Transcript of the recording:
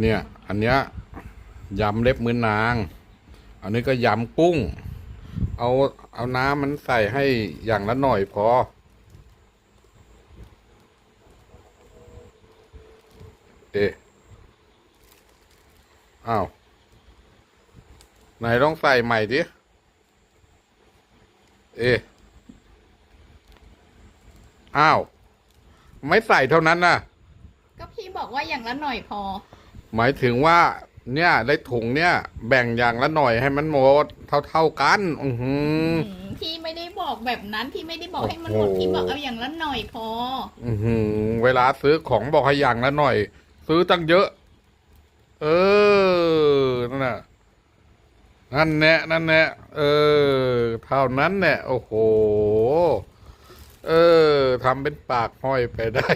เนี่ย อันเนี้ยยำเล็บมือนาง อันนี้ก็ยำกุ้ง เอาเอาน้ำมันใส่ให้อย่างละหน่อยพอ เอ๊ะอ้าวไหนลองใส่ใหม่ดิ เอ๊ะอ้าว ไม่ใส่เท่านั้นนะก็พี่บอกว่าอย่างละหน่อยพอ หมายถึงว่าเนี่ยได้ถุงเนี่ย แบ่งอย่างละหน่อยให้มันหมดเท่าเท่าๆกันอือหือ อืมพี่ไม่ได้บอกแบบนั้นพี่ไม่ได้บอกให้มันหมดโอ้โห พี่บอกเอาอย่างละหน่อยพอ อือหือเวลาซื้อของบอกให้อย่างละหน่อย ซื้อตั้งเยอะ เออนั่นน่ะนั่นแน่นั่นแน่เออ เท่านั้นแน่โอ้โห เออทำเป็นปากห้อยไปได้